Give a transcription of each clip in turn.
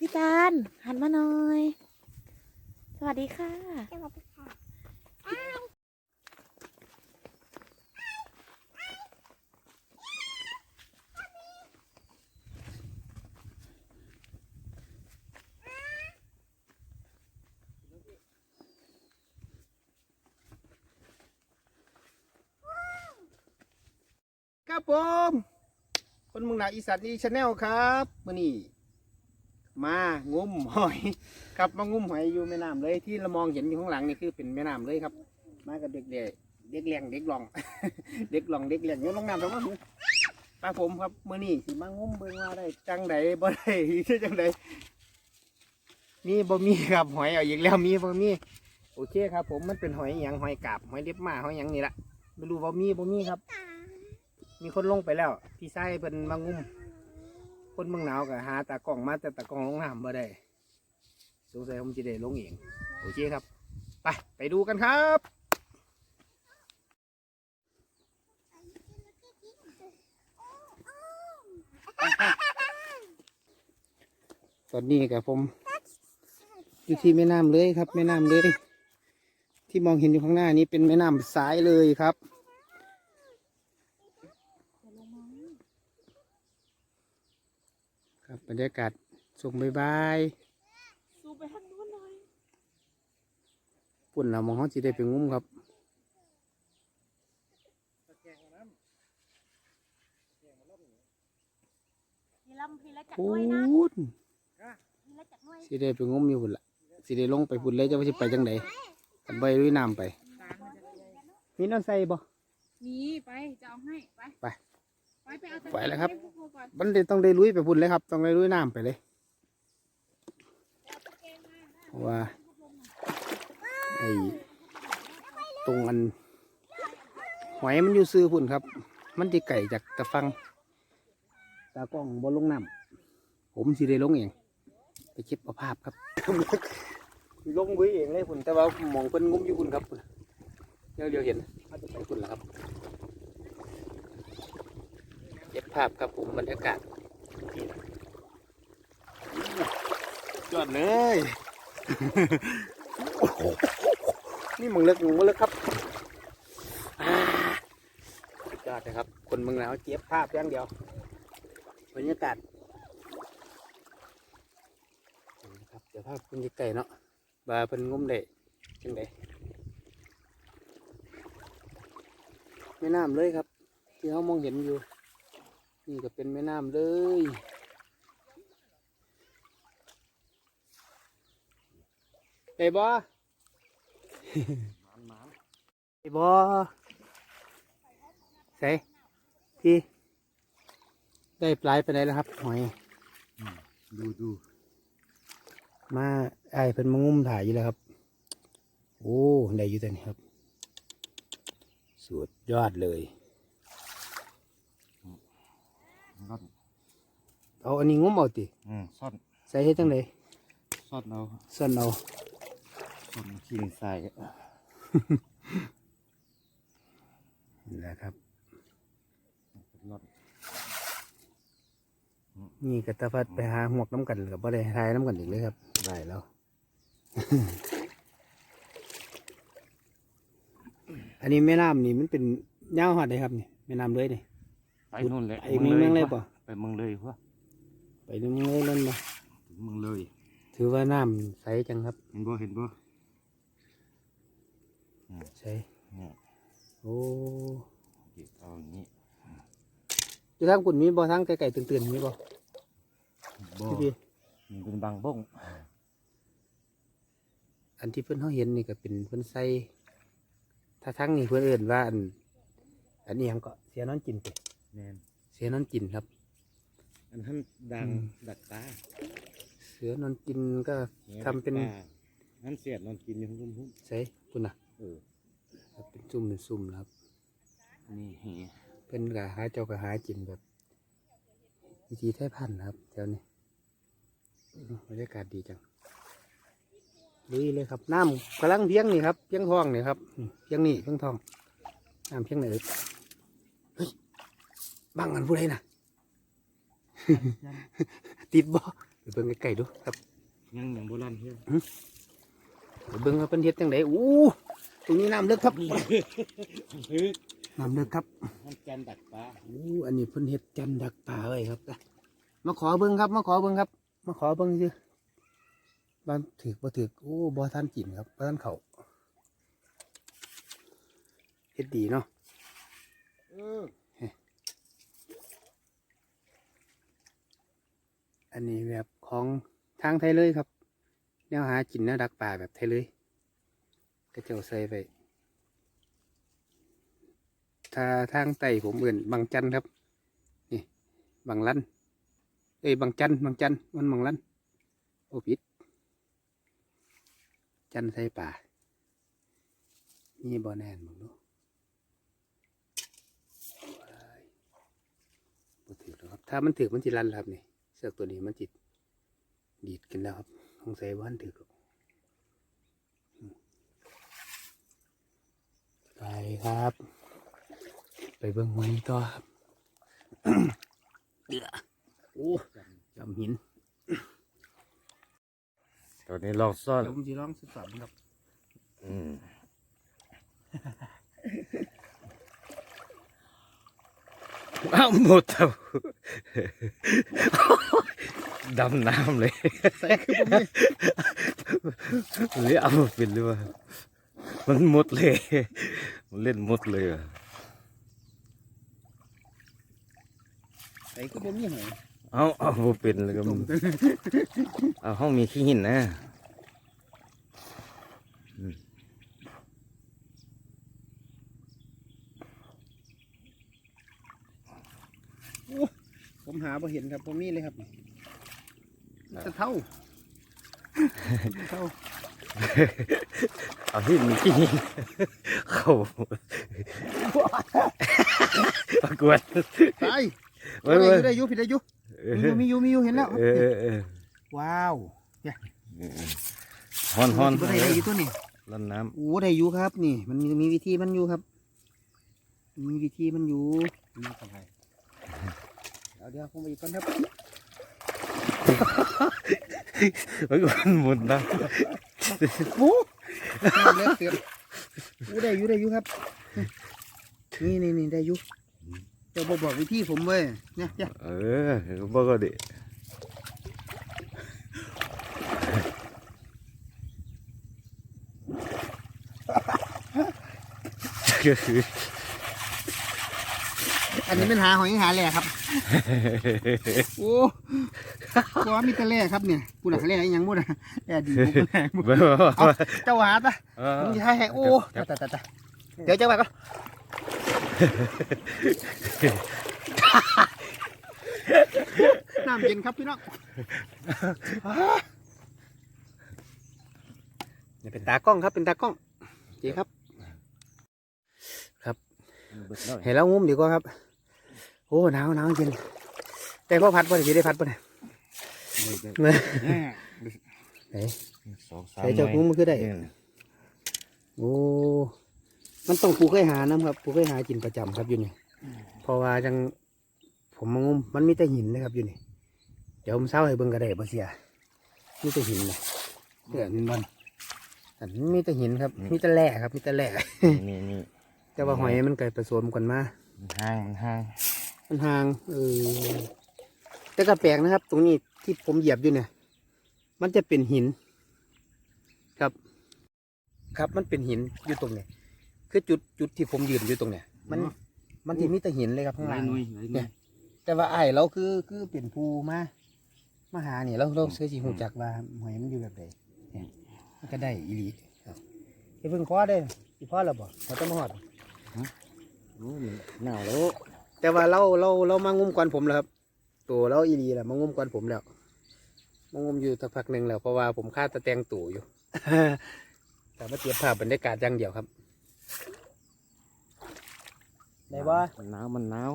พี่ตาลหันมาหน่อย สวัสดีค่ะสวัสดีค่ะครับผม คนเมึงหนาอีสานอีชาแนลครับมื่อนี้ มางุ้มหอย ครับมางุ้มหอยอยู่แม่น้ำเลยที่เรามองเห็นอยู่ข้างหลังนี่คือเป็นแม่น้ำเลยครับ มากับเด็กเด็กเด็กเลี้ยงเด็กหลอง เด็กหลองเด็กเลี้ยงอยู่ลงน้ำตรงนั้นป้าผมครับมื่อนี้สิมางุ้มเบิ่งว่าได้จังใดบ่ได้ที่จังใดมีบ่มีครับหอยเอาอีกแล้วมีบ่มีโอเคครับ ผมมันเป็นหอยหยังหอยกาบหอยเล็บหมาหอยหยังนี่ละไม่รู้ว่มีบ่มีครับ มีคนลงไปแล้ว พี่ไส้เป็นมางุ้ม คนเมืองหนาวก็หาตากล้องมาแต่ตากล้องลงน้ำบ่ได้สงสัยผมจะได้ลงเองโอเคครับ ไป ไปดูกันครับตอนนี้กับผมอยู่ที่แม่น้ำเลยครับ แม่น้ำเลย ที่มองเห็นอยู่ข้างหน้านี้เป็นแม่น้ำสายเลยครับ ครับบรรยากาศส่งบายบายซูไปทางนู้นหน่อยปุ่นเรามองเขาจีได้ไปงุ้มครับพี่ลำพี่ละจักปูด้วยนะนพี่ละจักด้วยสิได้ไปงุ้มอยู่พุ่นละสิได้ลงไปพุ่นเลยจะว่าสิไปจังไดกันใบลุยน้ำไปมีน้ำใส่บ่มีไปจะเอาให้ไปไป ไปไปเอาตะไปแล้วครับให้พวกเขาก่อนมันได้ต้องได้ลุยไปพุ่นเลยครับ ต้องได้ลุยน้ำไปเลยเพราะว่าไอ้ตรงอันหอยมันอยู่ซื้อพุ่นครับ มันจะไก่จากตะฟัง ตากล้องบนลงน้ำผมสิได้ลงเอง ไปเก็บเอาภาพครับสิลงไว้เองเลยพุ่นแต่ว่าหมองเพิ่นงุ้มอยู่พุ่นครับเดี๋ยวเดี๋ยวเห็นเขาจะไปพุ่นแล้วครับ เก็บภาพครับผมบรรยากาศยอดเลย นี่มึงเลิกมึงเลิกครับอ่าสุดยอดนะครับ คนมึงแล้วเก็บภาพอย่างเดียวบรรยากาศนี่นะครับเดี๋ยวภาพเป็นไกลๆเนาะบาเป็นงมได้จังไดแม่น้ำเลยครับ ที่เขามองเห็นอยู่ นี่ก็เป็นแม่น้ำเลยได้บ่ได้บ่ใส่พี่ได้ปลายไปไหนแล้วครับ หอย ดูดูมาไอ้ายเพิ่นมางุ้มถ่ายอยู่แล้วครับ โอ้ได้อยู่แต่นี่ครับ สุดยอดเลย ซ่อนเอาอันนี้งุ้มเอาติอืมซ่อนใส่เฮ็ดจังไดซ่อนเอาส่วนเอาซ่อนขี้ในทรายนี่แหละครับรอดนี่กตาพัดไปหาหมวกน้ำกันกับบ่ได้ทายน้ำกันอีกเลยครับได้แล้วอันนี้แม่น้ำนี่มันเป็นยาวหอดเลยครับนี่แม่น้ำเลยนี่ ไปนู่นเลยไปเมืองเลยปะไปเมืองเลยพวะไปนึงเลยนั่นมาเมืองเลย ถือว่าน้ำใสจังครับ เห็นบ่เห็นบ่ใสเนี่ยโอ้เก็บเอาอย่างนี้อยู่ทางกุ่นมีบ่ทางไก่ๆตื่นๆมีบ่บ่พี่พี่มันเป็นบางบ้งอันที่เพิ่นเขาเห็นนี่ก็เป็นเพิ่นใส่ถ้าทั้งนี่เพิ่นเอื่นว่าอัน อันนี้ยังก็เสียนอนกินไป แน่นเสียนอนกินครับ อันท่านดังอืม ดักตาเสือนอนกินก็ทำเป็นดักตานั่นเสียดนอนกินอยู่หุ้มหุ้มใส่คุณน่ะเออครับเป็นซุ่มเป็นซุ่มนะครับ นี่เหี้ยเพิ่นก็หาเจ้าก็หากินแบบวิธีไทยพันธุ์นะครับแถวนี้อื้อบรรยากาศดีจังลุยเลยครับน้ำกำลังเพียงนี่ครับเพียงทองนี่ครับอืมเพียงนี่เพียงทองน้ำเพียงไหนเอ่ยเฮ้ย บังกันผู้ใดน่ะ ติดบ่เบิ่งใกล้ๆดูครับยังอย่างโบราณเฮียไปเบิ่งว่าเป็นเฮ็ดจังไดอู้ตรงนี้น้ำลึกครับคือน้ำลึกครับมันแกนดักปลาอู้อันนี้เพิ่นเฮ็ดจันดักปลาไว้ครับมาขอเบิ่งครับ มาขอเบิ่งครับ มาขอเบิ่งซื่อบ้านถือบ่ถือโอ้บ่ทันกินครับบ่ทันเข้าเฮ็ดดีเนาะ อันนี้แบบของทางไทยเลยครับแนวหากินแนวดักปลาแบบไทยเลยก็เจ้าใส่ไปถ้าทางไต่ผมเอื่นบางจันครับ นี่บางลันเอ้ยบางจันบางจันมันบางลันโอ้ผิดจันใส่ป่านี่บ่แนนมึงดูบ่ถือครับ ถ้ามันถือมันจิรันครับนี่ เสือกตัวนี้มันจิตดีดกันแล้วครับสงสัยว่ามันถือหรอกอืมไปครับ ไปเบิ่งหอยต่อครับเดือโอ้จำหินตอนนี้ลองซ่อนเดี๋ยวผมจะลองสิบสามครับ อืม อ้าวหมดแล้วดำน้ำเลยใส่คือผมนี่หรือเอามาเป็นหรือว่ามันหมดเลยมันเล่นหมดเลยอะใส่คือผมนี่หอยเอาเอาบ่เป็นเลยก็ตรงเอาห้องมีขี้หินนะ ผมหาพอเห็นครับผมนี่เลยครับจะเท่าเท่าเอาที่มีขี้หินเข้าประกวดตายเว้ยได้อเว้ยยู่ได้อยู่ผิดได้อยู่มีอยู่มีอยู่มีอยู่เห็นแล้วเออเออเออว้าวฮอนฮอนได้ได้อยู่ตัวนี้ร้อนน้โอ้ได้อยู่ครับ นี่ มันมีมีวิธีมันอยู่ครับ มีวิธีมันอยู่นี่ทำไม เดี๋ยวเดี๋ยวผมไปอีกก่อนครับำประกวดหมดนะโอ้เล็กเสือโอ้ได้อยู่ได้อยู่ครับ นี่นี่นี่ได้อยู่เจะบอกบอกวิธีผมเว้ยเนี่ยเนี่ยเออบอกก็ดิก็คือ อันนี้เป็นหาหอยหาแหล่ครับ โอ้ก็มีแต่แหล่ครับเนี่ยพูดอะไรแหล่อีหยังพูดอะแหล่ดีบุกแหล่บุกไม่บอกเอาเจ้าหาตะเออมึงจะให้ให้โอ้ตายตายตายตายเดี๋ยวเจ้าไปก่อนน้ำเย็นครับพี่น้องเนี่ยเป็นตากล้องครับเป็นตากล้องเจ๊ครับเบิดหน่อยเห็นแล้วงุ้มดีกว่าครับ โอ้หนาวหนาวจริงแต่พ่อพัดป่ะสิได้พัดป่ะเนี่ยเนี่ยไหนสองสามใส่เจ้าคุ้มมันคือได้เนี่ยโอ้มันต้องปลูกให้หาน้ำครับปลูกให้หากินประจำครับอยู่นี่เพราะว่าจังผมมางุมมันมีแต่หินนะครับอยู่นี่เดี๋ยวผมเศร้าให้เบิ่งกระไดบ่เสียมีแต่หินนะเดี๋ยวมันมันอันมีแต่หินครับ มีแต่แร่ครับ มีแต่แร่นี่นี่แต่ว่าหอยมันเกิดผสมกันมา มันห่างมันห่าง มันห่างเออแต่ก็แปลกนะครับ ตรงนี้ที่ผมเหยียบอยู่เนี่ย มันจะเป็นหิน ครับ ครับมันเป็นหินอยู่ตรงเนี้ยคือจุดจุดที่ผมยืนอยู่ตรงเนี้ยมันมันจะมีแต่หินเลยครับข้างหลาล่ายงหน่วยหลายหน่วยแต่ว่าไอ้ายเราคือคือเป็นภูมามาหาเนี่ยเราเราเสื้อสีหูจักว่าหอยมันอยู่แบบใดเนี่ยมันก็ได้อีหลีครับไอ้เพิ่งคว้าได้อีพ่อเราบอกเราต้องมาหอดโอ้มันหนาวแล้ว แต่ว่าเราเราเรามางุ้มก่อนผมแล้วครับ ตัวเราอีรีแหละมางุ้มก่อนผมแล้วมางุ้มอยู่สักพักหนึ่งแล้วเพราะว่าผมคาดตะแตงตู่อยู่ แต่มาเทียบภาพบรรยากาศอย่างเดียวครับได้ว่ามันหนาวมันหนาว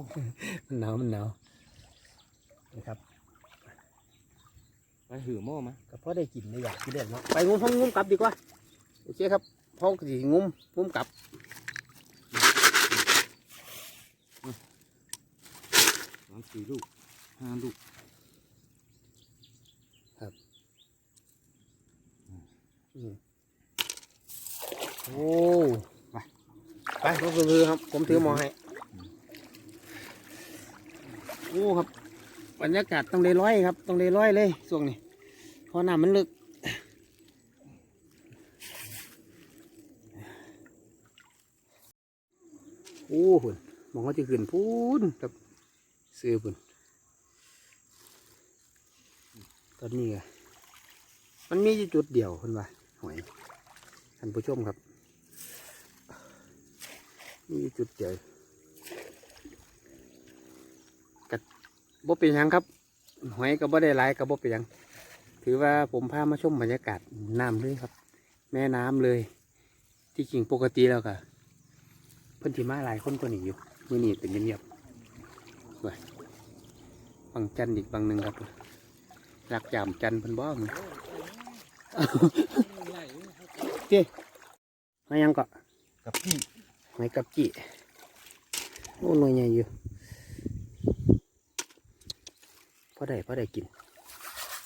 มันหนาวมันหนาวนะครับไปหือหม้อมาก็พอได้กินได้อยากกินเด่นเนาะไปงุ้มห้องงุ้มกลับดีกว่าโอเคครับพ่อสีงุ้มงุ้มกลับ สองสี่ลูกห้าลูกครับอืมโอ้ไปไปผมถือครับ ผมถือหมอให้โอ้ครับบรรยากาศต้องเลยร้อยครับ ต้องเลยร้อยเลยช่วงนี้เพราะน้ำมันลึกโอ้หุ่นมองเขาจะขึ้นพูนครับ เสื้อพุ่นตอนนี้ไงมันมีจุดเดียวคุณว่าหอยท่านผู้ชมครับ มีจุดเดียวกับ่เป็นยังครับหอยก็บ่ได้หลายก็บ่เป็นยังถือว่าผมพามาชมบรรยากาศน้ำเลยครับ แม่น้ำเลย ที่จริงปกติแล้วก็เพิ่นที่มาหลายคนกว่านี้อยู่มือนี้เป็นเงียบ ๆเว้ยบางจันทร์อีกบางหนึ่งครับรักจามจันทร์เพิ่นบ้องเจ้มายังเกาะกับพี่หอยกับจีโอ้หน่วยใหญ่อยู่พอได้พอได้กิน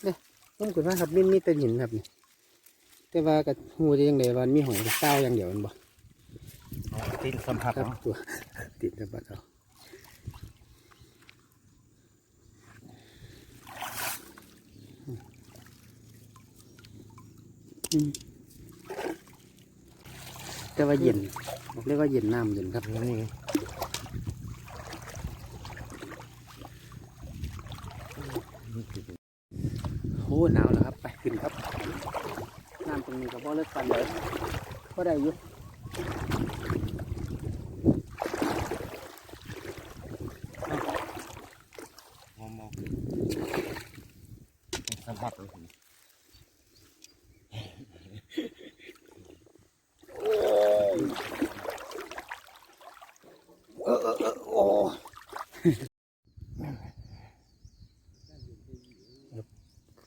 เนี่ยผมคิดว่าครับมินมีแต่หินครับนี่แต่ว่ากับหูจะยังไงว่ามีหอยกับเต้าอย่างเดียวแมันบ่ตินสัมผัสครับเนาะตัวติดกับบัดเอา แต่ว่าเย็นบอกเลยว่าเย็นน้ำเย็นครับนี่โอ้หนาวแล้วครับ ไปขึ้นครับ น้ำตรงนี้ก็บ่เลิกกันเลยก็ได้อยู่ มองมองสัมผัสเลย เออเออเออโอ้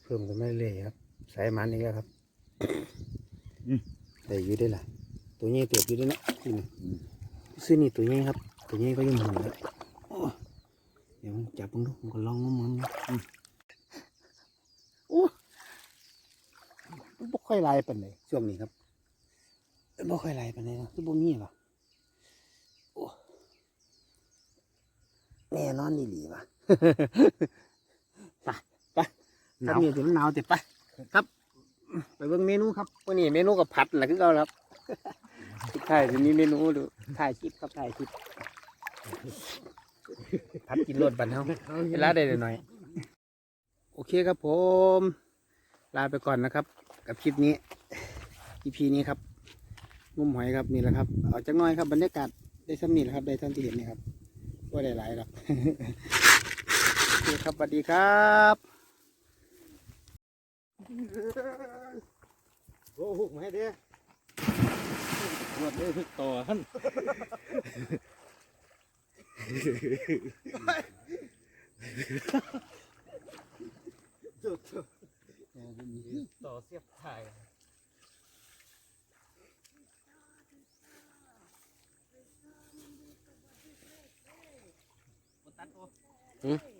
เพิ่มกันไม่เลยครับ สายมันนี่ครับได้อยู่ได้ล่ะ ตัวนี้เติบอยู่ได้นะนี่นี่ซื้อนี่ตัวนี้ครับ ตัวนี้ก็ยังหมุนเลยโอ้เดี๋ยวผมจับมึงดูผมก็ลองงมมันอืมโอ้มันบ่ค่อยลายปานใดช่วงนี้ครับบ่ค่อยลายปานใดเนาะคือบ่มีหรอแน่นอนนี่หลีว่ะไปไปถ้ามีถึงหนาวติดไปครับ ไปเบิ่งเมนูครับวันนี้เมนูกับผัดแหละคือเราครับทุกท่ายจะมีเมนูดูถ่ายคลิปครับถ่ายคลิปผัดกินรสบันเฮาเวลาได้หน่อย โอเคครับผม ลาไปก่อนนะครับ กับคลิปนี้ EP นี้ครับงุ้มหอยครับนี่แหละครับ เอาจักหน่อยครับบรรยากาศได้ซ้ำนี่แหละครับได้เท่าที่เห็นนี่ครับว่าได้หลายหรอกโอเคครับสวัสดีครับ โอ้หุกมาให้เด้รวดเลยต่อท่านต่อเสียบถ่ายตัดโอเป็นไม่อยู่